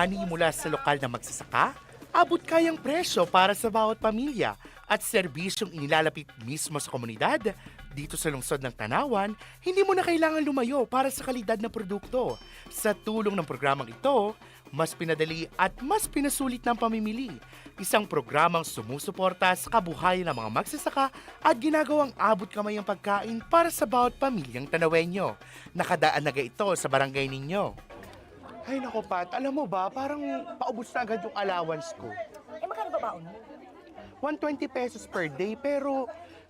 ani mula sa lokal na magsasaka, abot kayang presyo para sa bawat pamilya at serbisyong inilalapit mismo sa komunidad, dito sa lungsod ng Tanawan, hindi mo na kailangan lumayo para sa kalidad na produkto. Sa tulong ng programang ito, mas pinadali at mas pinasulit ng pamimili. Isang programang sumusuporta sa kabuhayan ng mga magsasaka at ginagawang abot kamay ang pagkain para sa bawat pamilyang Tanawenyo. Nakadaan na ito sa barangay ninyo. Ay nako Pat, alam mo ba, parang paubos na agad yung allowance ko. Eh, magkano ba baon mo? 120 pesos per day, pero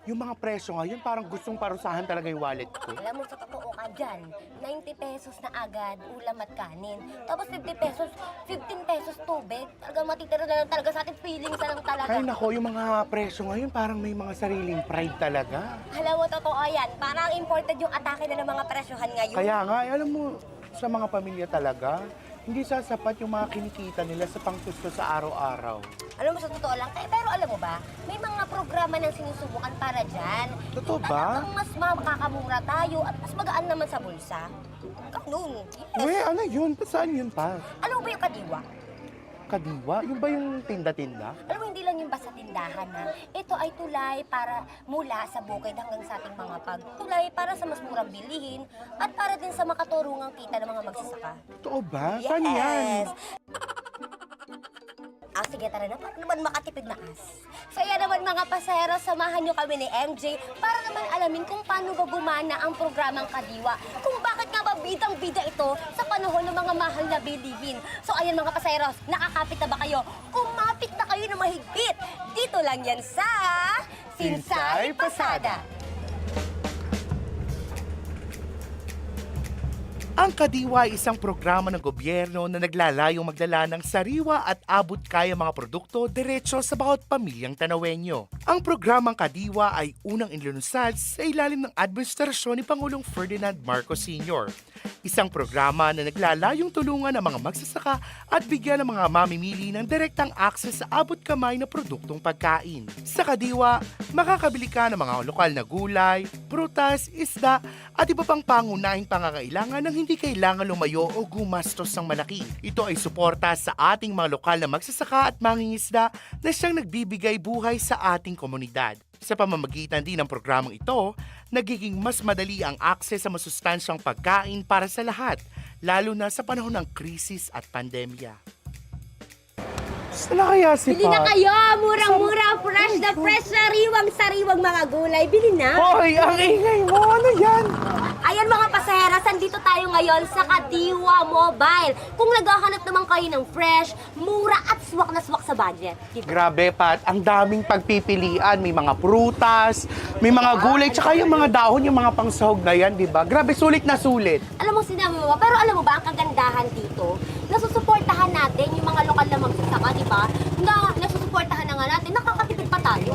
yung mga presyo ngayon parang gustong parusahan talaga yung wallet ko. Alam mo, sa totoo ka dyan, 90 pesos na agad, ulam at kanin. Tapos 50 pesos, 15 pesos tubig. Talaga matitira na lang talaga sa ating feelings na lang talaga. Ay nako, yung mga presyo ngayon parang may mga sariling pride talaga. Alam mo, totoo yan. Parang imported yung atake na ng mga presyohan ngayon. Kaya nga, eh, alam mo, sa mga pamilya talaga, hindi sasapat yung mga kinikita nila sa pangtusto sa araw-araw. Alam mo, sa totoo lang, eh, pero alam mo ba, may mga programa nang sinusubukan para dyan. Totoo Yung ba? Talagang mas makakamura tayo at mas magaan naman sa bulsa. Ganun. Yes. Uy, ano yun? Saan yun pa? Alam mo ba yung kadiwa? Kadiwa? Yung ba yung tinda-tinda? Alam mo, hindi lang yung basta tindahan na. Ito ay tulay para mula sa bukid hanggang sa ating mga pag. Tulay para sa mas murang bilihin at para din sa makaturungang kita ng mga magsasaka. Totoo ba? Saan yan? Ah, sige, tara na. Para naman makatipid na as. Yan naman mga pasahero, samahan nyo kami ni MJ para naman alamin kung paano ba gumana ang programang Kadiwa. Kung ba bidang-bida ito sa panahon ng mga mahal na bilihin. So, ayan mga pasaheros, nakakapit na ba kayo? Kumapit na kayo na mahigpit. Dito lang yan sa... Sinsay Pasada. Ang Kadiwa ay isang programa ng gobyerno na naglalayong magdala ng sariwa at abot kaya mga produkto diretso sa bawat pamilyang Tanawenyo. Ang programang Kadiwa ay unang inlunsad sa ilalim ng administrasyon ni Pangulong Ferdinand Marcos Sr. Isang programa na naglalayong tulungan ang mga magsasaka at bigyan ng mga mamimili ng direktang akses sa abot kamay na produktong pagkain. Sa Kadiwa, makakabili ka ng mga lokal na gulay, prutas, isda at iba pang pangunahing pangangailangan ng hindi kailangan lumayo o gumastos ng malaki. Ito ay suporta sa ating mga lokal na magsasaka at mangingisda na siyang nagbibigay buhay sa ating komunidad. Sa pamamagitan din ng programang ito, nagiging mas madali ang akses sa masustansyang pagkain para sa lahat, lalo na sa panahon ng krisis at pandemya. Saan na kaya si Bili na Pat? kayo! Murang-mura, fresh na fresh, sariwang-sariwang mga gulay. Bili na! Hoy, ang ingay mo! Ano yan? Ayan mga pasaheras, andito tayo ngayon sa Kadiwa Mobile. Kung naghahanap naman kayo ng fresh, mura at swak na swak sa budget. Diba? Grabe, Pat. Ang daming pagpipilian. May mga prutas, may mga gulay, tsaka yung mga dahon, yung mga pangsahog na yan, di ba? Grabe, sulit na sulit. Alam mo sinabi mo ba, pero alam mo ba ang kagandahan dito? Nasusuportahan natin yung mga lokal na magsasaka, di ba? Na nasusuportahan na nga natin, nakakatipid pa tayo.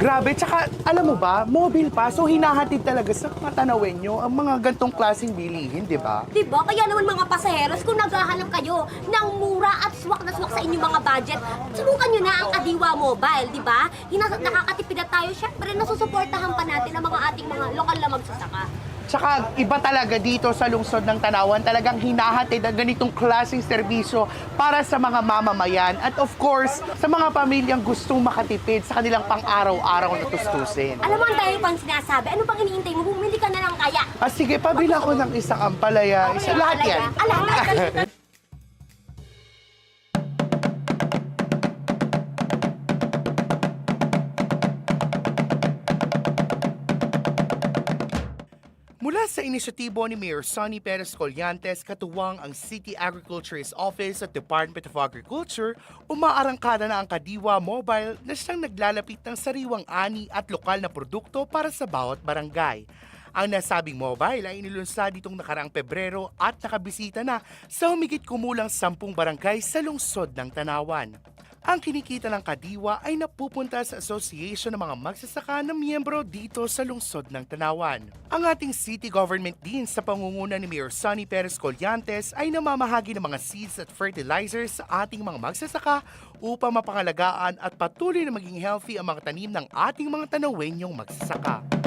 Grabe, tsaka alam mo ba, mobile pa, so hinahatid talaga sa mga tanawenyo ang mga gantong klaseng bilihin, di ba? Di ba? Kaya naman mga pasaheros, kung naghahanap kayo ng mura at swak na swak sa inyong mga budget, subukan nyo na ang Kadiwa Mobile, di ba? Hina- nakakatipid na tayo, syempre nasusuportahan pa natin ang mga ating mga lokal na magsasaka. Tsaka iba talaga dito sa lungsod ng Tanawan, talagang hinahatid ang ganitong klaseng serbisyo para sa mga mamamayan at of course, sa mga pamilyang gustong makatipid sa kanilang pang-araw-araw na tustusin. Alam mo, ang dahil pang sinasabi, ano pang iniintay mo? Bumili ka na lang kaya. Ah, sige, pabila ko ng isang ampalaya. Isa, lahat yan. Ah, lahat, sa inisyatibo ni Mayor Sonny Perez Collantes, katuwang ang City Agriculturist Office at Department of Agriculture, umaarangkada na ang Kadiwa Mobile na siyang naglalapit ng sariwang ani at lokal na produkto para sa bawat barangay. Ang nasabing mobile ay inilunsad ditong nakaraang Pebrero at nakabisita na sa humigit kumulang sampung barangay sa lungsod ng Tanawan. Ang kinikita ng Kadiwa ay napupunta sa Association ng mga magsasaka na miyembro dito sa lungsod ng Tanawan. Ang ating city government din sa pangunguna ni Mayor Sonny Perez Collantes ay namamahagi ng mga seeds at fertilizers sa ating mga magsasaka upang mapangalagaan at patuloy na maging healthy ang mga tanim ng ating mga tanawenyong magsasaka.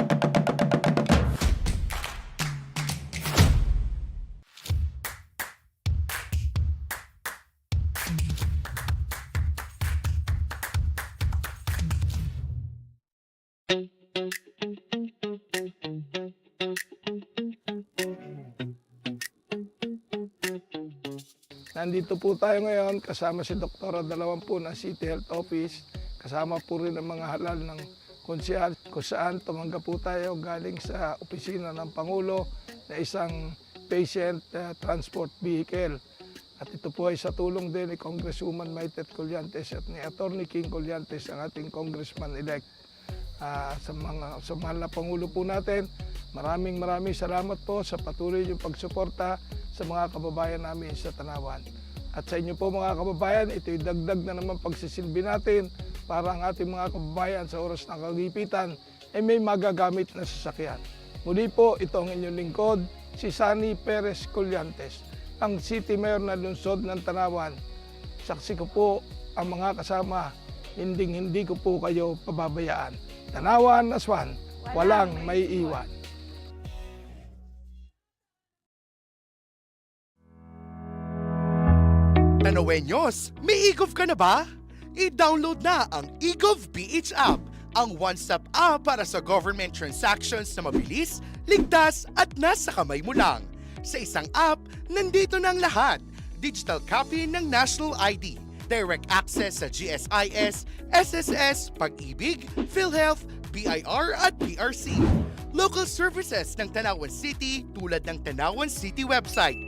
Nandito po tayo ngayon kasama si Dr. Dalawan po ng City Health Office. Kasama po rin ang mga halal ng konsyal kung saan tumanggap po tayo galing sa opisina ng Pangulo na isang patient uh, transport vehicle. At ito po ay sa tulong din ni Congresswoman Maitet Colliantes at ni Attorney King Colliantes, ang ating congressman-elect. Ah, sa mga sa mahal na Pangulo po natin, maraming maraming salamat po sa patuloy niyong pagsuporta sa mga kababayan namin sa Tanawan. At sa inyo po mga kababayan, ito'y dagdag na naman pagsisilbi natin para ang ating mga kababayan sa oras ng kagipitan ay may magagamit na sasakyan. Muli po, ito ang inyong lingkod, si Sani Perez Colliantes, ang City Mayor na lungsod ng Tanawan. Saksi ko po ang mga kasama, hinding hindi ko po kayo pababayaan. Tanawan Aswan, walang may iwan. Tanawenyos, may eGov ka na ba? I-download na ang eGov PH app, ang one-stop app para sa government transactions na mabilis, ligtas at nasa kamay mo lang. Sa isang app, nandito na ang lahat. Digital copy ng National ID, direct access sa GSIS, SSS, Pag-ibig, PhilHealth, BIR at PRC. Local services ng Tanawan City tulad ng Tanawan City website,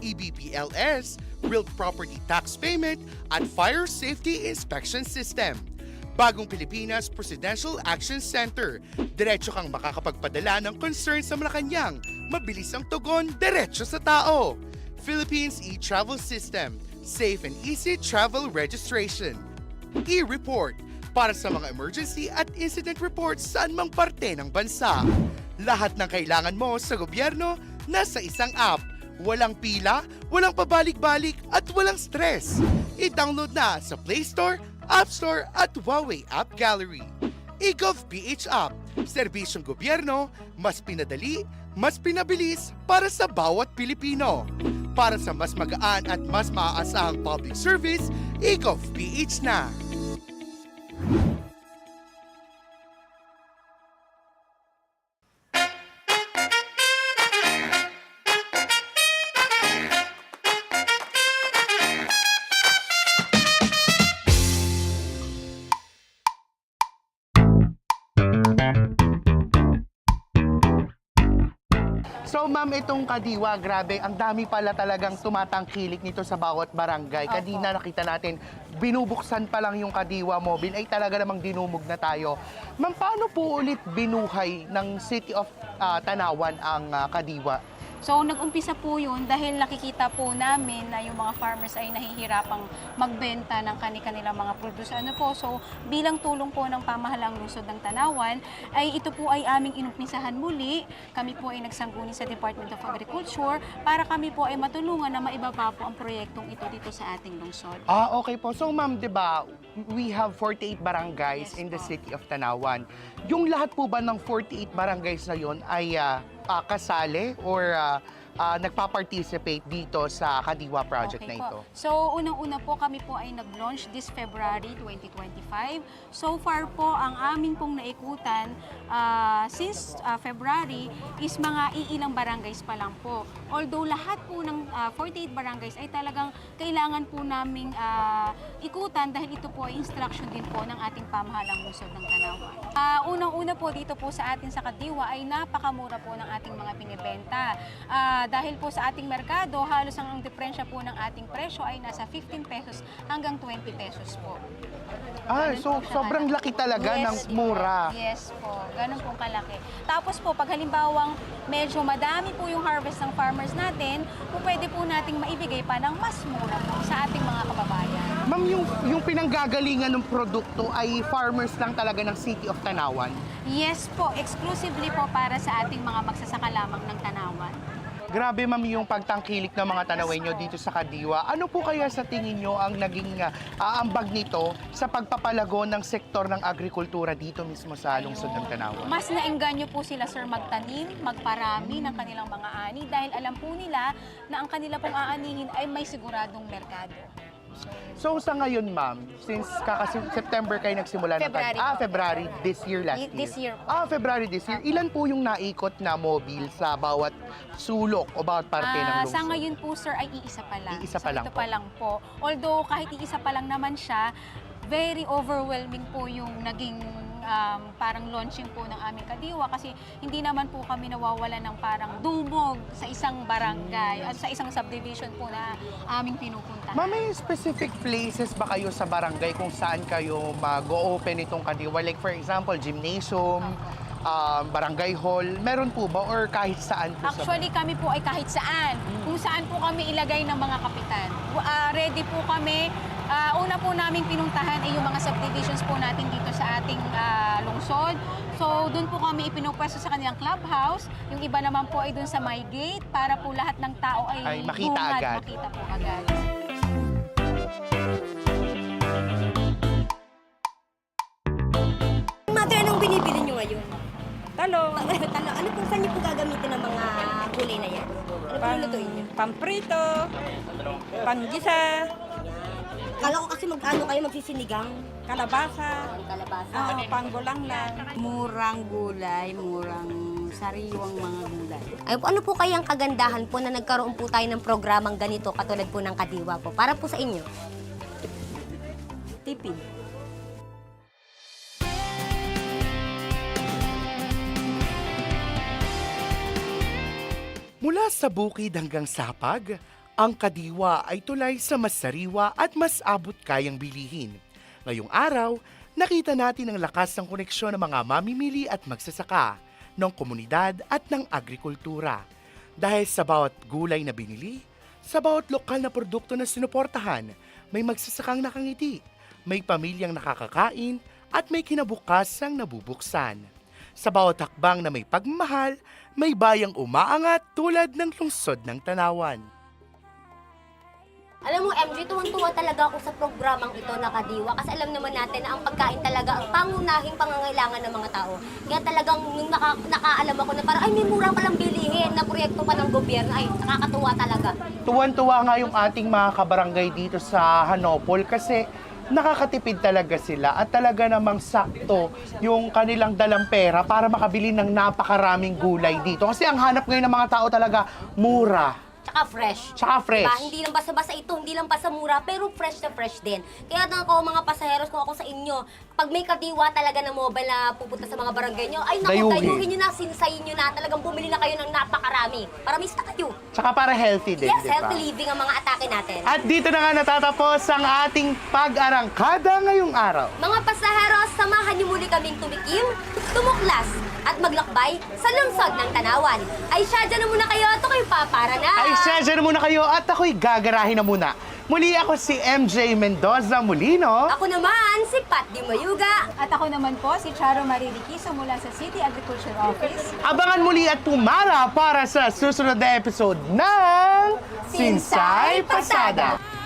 EBPLS, Real Property Tax Payment at Fire Safety Inspection System. Bagong Pilipinas Presidential Action Center. Diretso kang makakapagpadala ng concern sa Malacanang. Mabilis ang tugon, diretso sa tao. Philippines e-travel system. Safe and easy travel registration. E-report para sa mga emergency at incident reports saan mang parte ng bansa. Lahat ng kailangan mo sa gobyerno nasa isang app. Walang pila, walang pabalik-balik at walang stress. I-download na sa Play Store, App Store at Huawei App Gallery. eGov PH App, serbisyong gobyerno, mas pinadali, mas pinabilis para sa bawat Pilipino. Para sa mas magaan at mas maaasahang public service, eGov PH na. So ma'am, itong kadiwa, grabe, ang dami pala talagang tumatangkilik nito sa bawat barangay. Opo. Kanina nakita natin, binubuksan pa lang yung kadiwa mobile, ay talaga namang dinumog na tayo. Ma'am, paano po ulit binuhay ng City of ah, Tanawan ang ah, kadiwa? So, nag-umpisa po yun dahil nakikita po namin na yung mga farmers ay nahihirapang magbenta ng kani-kanilang mga produce. Ano po, so bilang tulong po ng pamahalang lungsod ng Tanawan, ay ito po ay aming inumpisahan muli. Kami po ay nagsangguni sa Department of Agriculture para kami po ay matulungan na maibaba po ang proyektong ito dito sa ating lungsod. Ah, okay po. So ma'am, 'di ba, we have 48 barangays Yes in the po. city of Tanawan. Yung lahat po ba ng 48 barangays na 'yon ay ah, kasali or ah, ah, nagpa-participate dito sa Kadiwa project Okay na ito? po. So, unang-una po kami po ay nag-launch this February 2025. So far po, ang amin pong naikutan ah, since ah, February is mga iilang barangays pa lang po. Although lahat po ng ah, 48 barangays ay talagang kailangan po naming ah, ikutan dahil ito po ay instruction din po ng ating pamahalang lungsod ng Tanawan. Ah, unang-una po dito po sa atin sa Kadiwa ay napakamura po ng ating mga binibenta. Ah, dahil po sa ating merkado, halos ang diferensya po ng ating presyo ay nasa 15 pesos hanggang 20 pesos po. Ah, Ganun so po sobrang kalaki. laki talaga ng Yes po. mura. Yes po, ganun pong kalaki. Tapos po, pag halimbawang medyo madami po yung harvest ng farmers natin, po pwede po nating maibigay pa ng mas mura po sa ating mga kababayan. Ma'am, yung, yung pinanggagalingan ng produkto ay farmers lang talaga ng City of Tanawan. Yes po, exclusively po para sa ating mga magsasaka lamang ng Tanawan. Grabe ma'am yung pagtangkilik ng mga Tanawenyo dito sa Kadiwa. Ano po kaya sa tingin nyo ang naging ah, aambag nito sa pagpapalago ng sektor ng agrikultura dito mismo sa lungsod ng Tanawan? Mas naengganyo po sila sir magtanim, magparami ng kanilang mga ani dahil alam po nila na ang kanila pong aanihin ay may siguradong merkado. So sa ngayon, ma'am, since kakasi September kayo nagsimula ng February ah po. February this year last Y- year. this year po. Ah, February this year. Ilan po yung naikot na mobile sa bawat sulok o bawat parte ng Ah, lungsod? sa ngayon po, sir, ay iisa pa lang. Iisa So, pa lang ito po. pa lang po. Although, kahit iisa pa lang naman siya, very overwhelming po yung naging um, parang launching po ng aming kadiwa kasi hindi naman po kami nawawala ng parang dumog sa isang barangay at sa isang subdivision po na aming pinupuntahan. Ma'am, may specific places ba kayo sa barangay kung saan kayo mag-open itong kadiwa? Like for example, gymnasium, um, barangay hall. Meron po ba or kahit saan po sa Actually, kami po ay kahit saan. Kung saan po kami ilagay ng mga kapitan. Ah, ready po kami. Ah, una po naming pinuntahan ay yung mga subdivisions po natin dito sa ating ah, lungsod. So, doon po kami ipinupwesto sa kanilang clubhouse. Yung iba naman po ay doon sa my gate para po lahat ng tao ay, Ay, makita bungad, agad. makita po agad. Mother, anong binibili nyo ngayon? Talong, Talo, ano po, saan nyo po gagamitin ng mga gulay na yan? Ano po pang, lutuin nyo? pamprito, panggisa, Kala ko kasi mag-ano kayo, magsisinigang. kalabasa, kalabasa. oh, panggulang lang. murang gulay, murang sariwang mga gulay. Ay, ano po kayang kagandahan po na nagkaroon po tayo ng programang ganito katulad po ng Kadiwa po? Para po sa inyo. Tipid. Mula sa bukid hanggang sapag, ang kadiwa ay tulay sa mas sariwa at mas abot kayang bilihin. Ngayong araw, nakita natin ang lakas ng koneksyon ng mga mamimili at magsasaka, ng komunidad at ng agrikultura. Dahil sa bawat gulay na binili, sa bawat lokal na produkto na sinuportahan, may magsasakang nakangiti, may pamilyang nakakakain, at may kinabukasang nabubuksan. Sa bawat hakbang na may pagmamahal, may bayang umaangat tulad ng lungsod ng Tanawan. Alam mo, MJ, tuwang-tuwa talaga ako sa programang ito na Kadiwa kasi alam naman natin na ang pagkain talaga ang pangunahing pangangailangan ng mga tao. Kaya talagang nung naka, nakaalam ako na parang, ay, may mura palang bilihin na proyekto pa ng gobyerno. Ay, nakakatuwa talaga. Tuwan-tuwa nga yung ating mga kabarangay dito sa Hanopol kasi nakakatipid talaga sila at talaga namang sakto yung kanilang dalang pera para makabili ng napakaraming gulay dito. Kasi ang hanap ngayon ng mga tao talaga mura, Tsaka fresh. tsaka fresh. Diba? Hindi lang basta-basta ito, hindi lang basta mura, pero fresh na fresh din. Kaya na ako mga pasaheros, kung ako sa inyo, pag may kadiwa talaga na mobile na pupunta sa mga barangay nyo, ay naku, Dayuhin. dayuhin nyo na, sinsayin nyo na, talagang bumili na kayo ng napakarami. Para may stock kayo. Tsaka para healthy din, Yes, di ba? healthy living ang mga atake natin. At dito na nga natatapos ang ating pag-arangkada ngayong araw. Mga pasaheros, samahan niyo muli kaming tumikim, tumuklas, at maglakbay sa lungsod ng Tanawan. Ay, siya dyan na muna kayo, ito kayo papara na. Ay, session na muna kayo at ako'y gagarahin na muna. Muli ako si MJ Mendoza Molino. Ako naman, si Pat Di Mayuga. At ako naman po, si Charo Maririquizo mula sa City Agriculture Office. Abangan muli at pumara para sa susunod na episode ng Sinsay Pasada.